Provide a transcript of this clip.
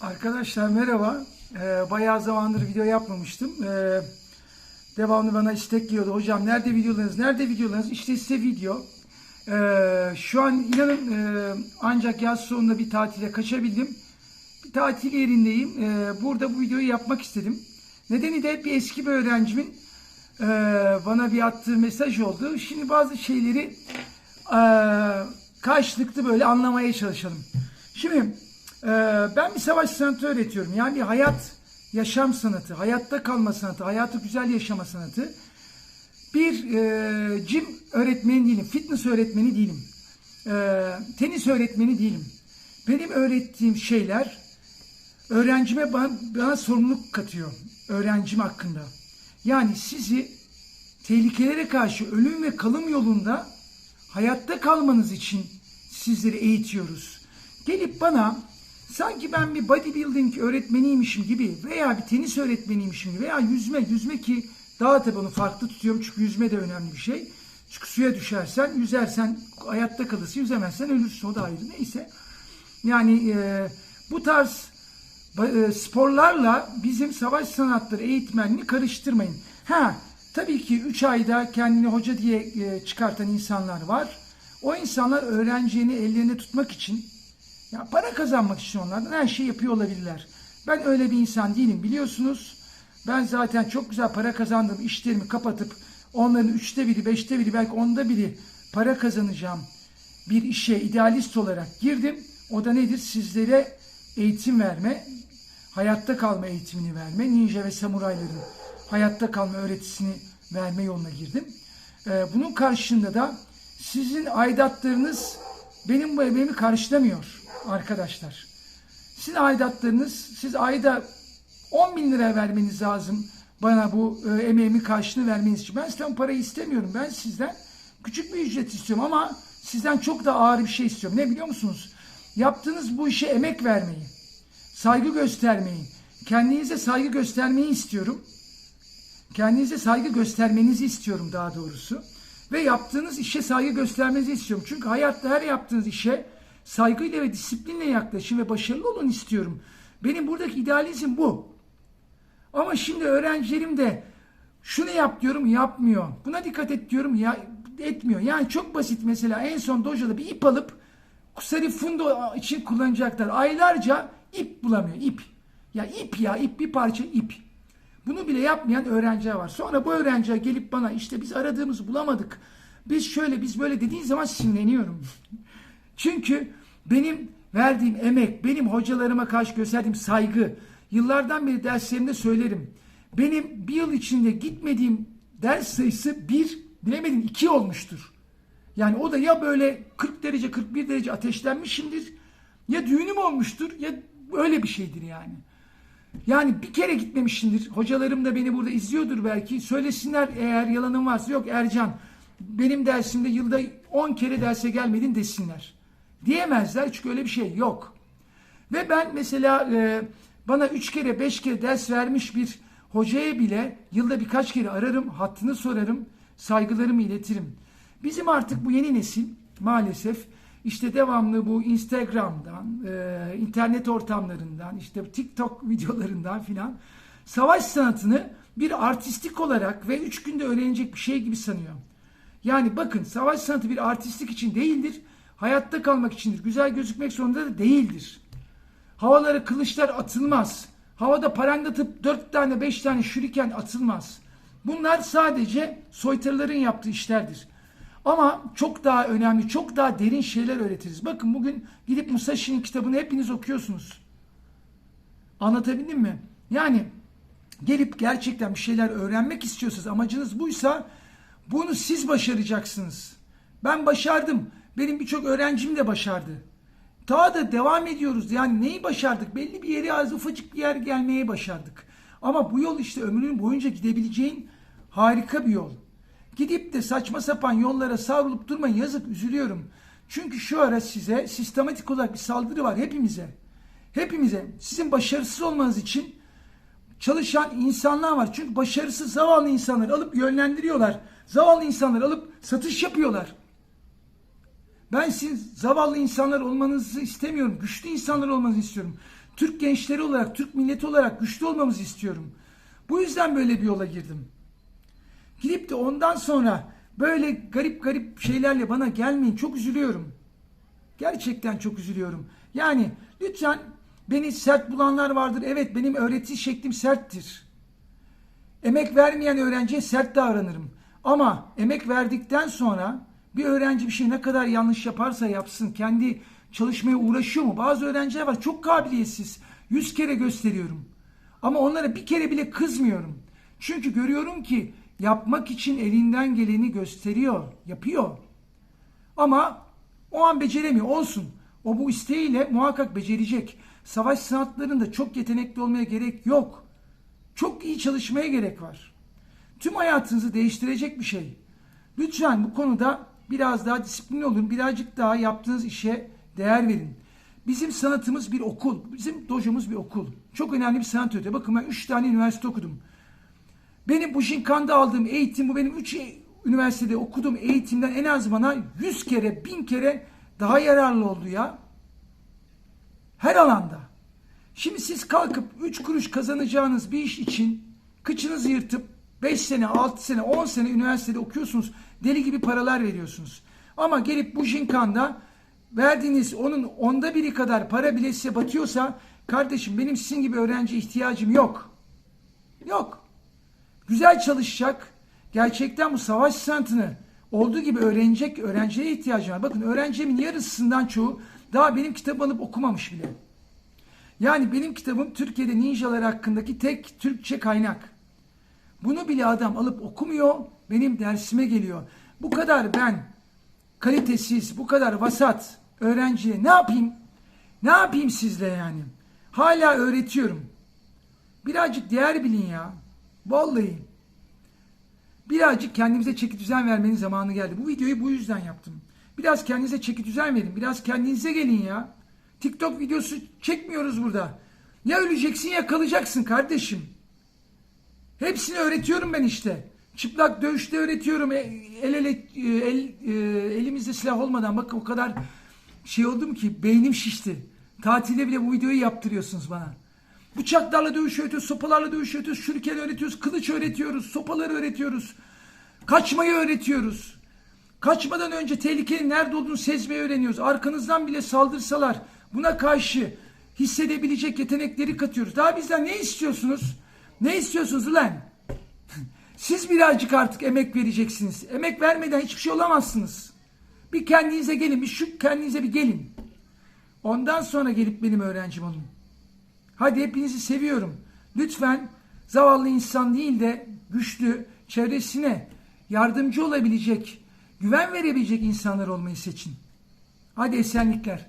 Arkadaşlar merhaba. Ee, bayağı zamandır video yapmamıştım. Ee, devamlı bana istek geliyordu. Hocam nerede videolarınız? Nerede videolarınız? İşte size video. Ee, şu an inanın e, ancak yaz sonunda bir tatile kaçabildim. Bir tatil yerindeyim. Ee, burada bu videoyu yapmak istedim. Nedeni de bir eski bir öğrencimin e, bana bir attığı mesaj oldu. Şimdi bazı şeyleri e, karşılıklı böyle anlamaya çalışalım. Şimdi ben bir savaş sanatı öğretiyorum. Yani bir hayat, yaşam sanatı, hayatta kalma sanatı, hayatı güzel yaşama sanatı. Bir e, gym öğretmeni değilim, fitness öğretmeni değilim, e, tenis öğretmeni değilim. Benim öğrettiğim şeyler öğrencime bana, bana sorumluluk katıyor öğrencim hakkında. Yani sizi tehlikelere karşı ölüm ve kalım yolunda hayatta kalmanız için sizleri eğitiyoruz. Gelip bana sanki ben bir bodybuilding öğretmeniymişim gibi veya bir tenis öğretmeniymişim gibi veya yüzme, yüzme ki daha tabii onu farklı tutuyorum çünkü yüzme de önemli bir şey. Çünkü suya düşersen, yüzersen hayatta kalırsın, yüzemezsen ölürsün o da ayrı neyse. Yani e, bu tarz e, sporlarla bizim savaş sanatları eğitmenliğini karıştırmayın. Ha tabii ki 3 ayda kendini hoca diye e, çıkartan insanlar var. O insanlar öğrencini ellerinde tutmak için ya para kazanmak için onlardan her şeyi yapıyor olabilirler. Ben öyle bir insan değilim biliyorsunuz. Ben zaten çok güzel para kazandığım işlerimi kapatıp onların üçte biri, beşte biri, belki onda biri para kazanacağım bir işe idealist olarak girdim. O da nedir? Sizlere eğitim verme, hayatta kalma eğitimini verme, ninja ve samurayların hayatta kalma öğretisini verme yoluna girdim. Ee, bunun karşılığında da sizin aidatlarınız benim bu emeğimi karşılamıyor arkadaşlar. Sizin aidatlarınız, siz ayda 10 bin lira vermeniz lazım bana bu e, emeğimi karşılığını vermeniz için. Ben sizden parayı istemiyorum. Ben sizden küçük bir ücret istiyorum ama sizden çok da ağır bir şey istiyorum. Ne biliyor musunuz? Yaptığınız bu işe emek vermeyi, saygı göstermeyi, kendinize saygı göstermeyi istiyorum. Kendinize saygı göstermenizi istiyorum daha doğrusu. Ve yaptığınız işe saygı göstermenizi istiyorum. Çünkü hayatta her yaptığınız işe saygıyla ve disiplinle yaklaşın ve başarılı olun istiyorum. Benim buradaki idealizm bu. Ama şimdi öğrencilerim de şunu yap diyorum yapmıyor. Buna dikkat et diyorum ya etmiyor. Yani çok basit mesela en son dojada bir ip alıp kusari fundo için kullanacaklar. Aylarca ip bulamıyor ip. Ya ip ya ip bir parça ip. Bunu bile yapmayan öğrenciler var. Sonra bu öğrenciler gelip bana işte biz aradığımızı bulamadık. Biz şöyle biz böyle dediğin zaman sinirleniyorum. Çünkü benim verdiğim emek, benim hocalarıma karşı gösterdiğim saygı, yıllardan beri derslerimde söylerim. Benim bir yıl içinde gitmediğim ders sayısı bir, bilemedim iki olmuştur. Yani o da ya böyle 40 derece 41 derece ateşlenmişimdir ya düğünüm olmuştur ya öyle bir şeydir yani. Yani bir kere gitmemişimdir. Hocalarım da beni burada izliyordur belki. Söylesinler eğer yalanım varsa yok Ercan benim dersimde yılda 10 kere derse gelmedin desinler. Diyemezler çünkü öyle bir şey yok. Ve ben mesela e, bana 3 kere 5 kere ders vermiş bir hocaya bile yılda birkaç kere ararım, hattını sorarım, saygılarımı iletirim. Bizim artık bu yeni nesil maalesef işte devamlı bu Instagram'dan, e, internet ortamlarından, işte TikTok videolarından filan savaş sanatını bir artistik olarak ve üç günde öğrenecek bir şey gibi sanıyor. Yani bakın savaş sanatı bir artistlik için değildir. Hayatta kalmak içindir. Güzel gözükmek zorunda da değildir. Havalara kılıçlar atılmaz. Havada parandatıp dört tane beş tane şuriken atılmaz. Bunlar sadece soytarıların yaptığı işlerdir. Ama çok daha önemli, çok daha derin şeyler öğretiriz. Bakın bugün gidip Musashi'nin kitabını hepiniz okuyorsunuz. Anlatabildim mi? Yani gelip gerçekten bir şeyler öğrenmek istiyorsanız, amacınız buysa bunu siz başaracaksınız. Ben başardım. Benim birçok öğrencim de başardı. Daha da devam ediyoruz. Yani neyi başardık? Belli bir yere az ufacık bir yer gelmeye başardık. Ama bu yol işte ömrün boyunca gidebileceğin harika bir yol. Gidip de saçma sapan yollara savrulup durmayın. Yazık üzülüyorum. Çünkü şu ara size sistematik olarak bir saldırı var hepimize. Hepimize. Sizin başarısız olmanız için çalışan insanlar var. Çünkü başarısız zavallı insanları alıp yönlendiriyorlar. Zavallı insanları alıp satış yapıyorlar. Ben siz zavallı insanlar olmanızı istemiyorum. Güçlü insanlar olmanızı istiyorum. Türk gençleri olarak, Türk milleti olarak güçlü olmamızı istiyorum. Bu yüzden böyle bir yola girdim. Gidip de ondan sonra böyle garip garip şeylerle bana gelmeyin. Çok üzülüyorum. Gerçekten çok üzülüyorum. Yani lütfen beni sert bulanlar vardır. Evet benim öğreti şeklim serttir. Emek vermeyen öğrenciye sert davranırım. Ama emek verdikten sonra bir öğrenci bir şey ne kadar yanlış yaparsa yapsın kendi çalışmaya uğraşıyor mu? Bazı öğrenciler var çok kabiliyetsiz. Yüz kere gösteriyorum. Ama onlara bir kere bile kızmıyorum. Çünkü görüyorum ki yapmak için elinden geleni gösteriyor, yapıyor. Ama o an beceremiyor. Olsun. O bu isteğiyle muhakkak becerecek. Savaş sanatlarında çok yetenekli olmaya gerek yok. Çok iyi çalışmaya gerek var. Tüm hayatınızı değiştirecek bir şey. Lütfen bu konuda biraz daha disiplinli olun. Birazcık daha yaptığınız işe değer verin. Bizim sanatımız bir okul. Bizim dojomuz bir okul. Çok önemli bir sanat öğreti. Bakın ben 3 tane üniversite okudum. Benim bu Jinkan'da aldığım eğitim bu benim 3 üniversitede okuduğum eğitimden en az bana 100 kere 1000 kere daha yararlı oldu ya. Her alanda. Şimdi siz kalkıp 3 kuruş kazanacağınız bir iş için kıçınızı yırtıp 5 sene, 6 sene, 10 sene üniversitede okuyorsunuz. Deli gibi paralar veriyorsunuz. Ama gelip bu Jinkan'da verdiğiniz onun onda biri kadar para bile size batıyorsa kardeşim benim sizin gibi öğrenci ihtiyacım yok. Yok. Güzel çalışacak. Gerçekten bu savaş sanatını olduğu gibi öğrenecek öğrenciye ihtiyacım var. Bakın öğrencimin yarısından çoğu daha benim kitabı alıp okumamış bile. Yani benim kitabım Türkiye'de ninjalar hakkındaki tek Türkçe kaynak. Bunu bile adam alıp okumuyor, benim dersime geliyor. Bu kadar ben kalitesiz, bu kadar vasat öğrenciye ne yapayım? Ne yapayım sizle yani? Hala öğretiyorum. Birazcık değer bilin ya. Vallahi. Birazcık kendimize çeki düzen vermenin zamanı geldi. Bu videoyu bu yüzden yaptım. Biraz kendinize çeki düzen verin. Biraz kendinize gelin ya. TikTok videosu çekmiyoruz burada. Ya öleceksin ya kalacaksın kardeşim. Hepsini öğretiyorum ben işte. Çıplak dövüşte öğretiyorum. E, El ele e, el, e, elimizde silah olmadan bakın o kadar şey oldum ki beynim şişti. Tatilde bile bu videoyu yaptırıyorsunuz bana. Bıçaklarla dövüş öğretiyoruz, sopalarla dövüş öğretiyoruz, şuriken öğretiyoruz, kılıç öğretiyoruz, sopaları öğretiyoruz. Kaçmayı öğretiyoruz. Kaçmadan önce tehlikenin nerede olduğunu sezmeyi öğreniyoruz. Arkanızdan bile saldırsalar buna karşı hissedebilecek yetenekleri katıyoruz. Daha bizden ne istiyorsunuz? Ne istiyorsunuz ulan? Siz birazcık artık emek vereceksiniz. Emek vermeden hiçbir şey olamazsınız. Bir kendinize gelin, bir şu kendinize bir gelin. Ondan sonra gelip benim öğrencim olun. Hadi hepinizi seviyorum. Lütfen zavallı insan değil de güçlü, çevresine yardımcı olabilecek, güven verebilecek insanlar olmayı seçin. Hadi esenlikler.